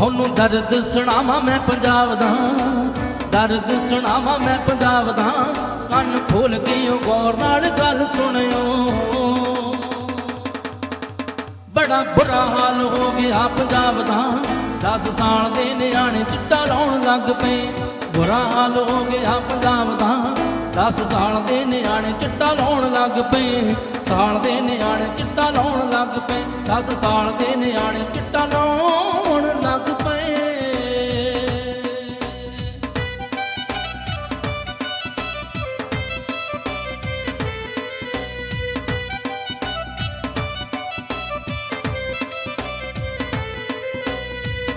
ਤੁਹਾਨੂੰ ਦਰਦ ਸੁਣਾਵਾਂ ਮੈਂ ਪੰਜਾਬ ਦਾ। ਦਰਦ ਸੁਣਾਵਾਂ ਮੈਂ ਪੰਜਾਬ ਦਾ। ਕੰਨ ਖੋਲ ਕੇ ਉਹ ਗੌਰ ਨਾਲ ਗੱਲ ਸੁਣਿਓ। ਬੜਾ ਬੁਰਾ ਹਾਲ ਹੋ ਗਿਆ ਪੰਜਾਬ ਦਾ। 10 ਸਾਲ ਦੇ ਨਿਆਣੇ ਚਿੱਟਾ ਲਾਉਣ ਲੱਗ ਪਏ। ਬੁਰਾ ਹਾਲ ਹੋ ਗਿਆ ਪੰਜਾਬ ਦਾ। 10 ਸਾਲ ਦੇ ਨਿਆਣੇ ਚਿੱਟਾ ਲਾਉਣ ਲੱਗ ਪਏ। ਸਾਲ ਦੇ ਨਿਆਣੇ ਚਿੱਟਾ ਲਾਉਣ ਲੱਗ ਪਏ। 10 ਸਾਲ ਦੇ ਨਿਆਣੇ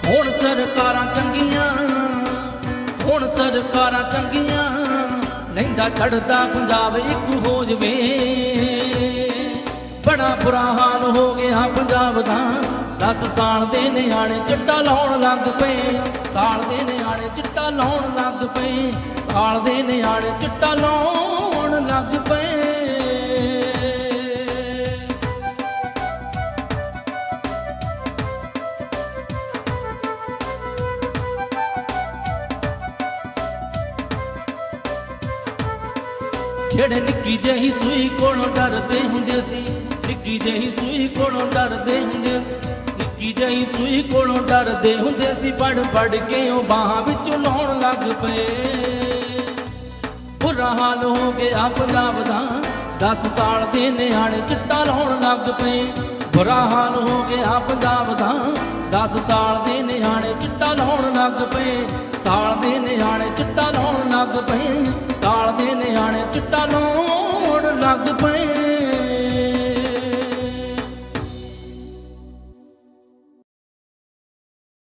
ਹੁਣ ਸਰਕਾਰਾਂ ਚੰਗੀਆਂ, ਹੁਣ ਸਰਕਾਰਾਂ ਚੰਗੀਆਂ, ਲੈਂਦਾ ਚੜਦਾ ਪੰਜਾਬ ਇੱਕ ਹੋ ਜਵੇ। ਬੜਾ ਬੁਰਾ ਹਾਲ ਹੋ ਗਿਆ ਪੰਜਾਬ ਦਾ 10 ਸਾਲ ਦੇ ਨਿਆਣੇ ਚਿੱਟਾ ਲਾਉਣ ਲੱਗ ਪਏ। ਸਾਲ ਦੇ ਨਿਆਣੇ ਚਿੱਟਾ ਲਾਉਣ ਲੱਗ ਪਏ, ਸਾਲ ਦੇ ਨਿਆਣੇ ਚਿੱਟਾ ਲਾਉਣ ਲੱਗ ਪਏ। ਜਿਹੜੇ ਨਿੱਕੀ ਜਿਹੀ ਸੂਈ ਕੋਲੋਂ ਡਰਦੇ ਹੁੰਦੇ ਸੀ। ਨਿੱਕੀ ਜਿਹੀ ਸੂਈ ਕੋਲੋਂ ਡਰਦੇ ਹੁੰਦੇ ਨਿੱਕੀ ਜਿਹੀ ਸੂਈ ਕੋਲੋਂ ਡਰਦੇ ਹੁੰਦੇ ਸੀ। ਫੜ ਫੜ ਕੇ ਉਹ ਬਾਹਾਂ ਵਿੱਚੋਂ ਲਾਉਣ ਲੱਗ ਪਏ। ਬੁਰਾ ਹਾਲ ਹੋ ਗਿਆ ਪੰਜਾਬ ਦਾ 10 ਸਾਲ ਦੇ ਨਿਆਣੇ ਚਿੱਟਾ ਲਾਉਣ ਲੱਗ ਪਏ। ਬੁਰਾ ਹਾਲ ਹੋ ਗਿਆ ਪੰਜਾਬ ਦਾ 10 ਸਾਲ ਦੇ ਨਿਆਣੇ ਚਿੱਟਾ ਲਾਉਣ ਲੱਗ ਪਏ। ਸਾਲ ਦੇ ਨਿਆਣੇ ਚਿੱਟਾ ਲਾਉਣ ਲੱਗ ਪਏ। ਸਾਲ ਦੇ ਨਿਆਣੇ ਚਿੱਟਾ ਲਾਉਣ ਲੱਗ ਪਏ।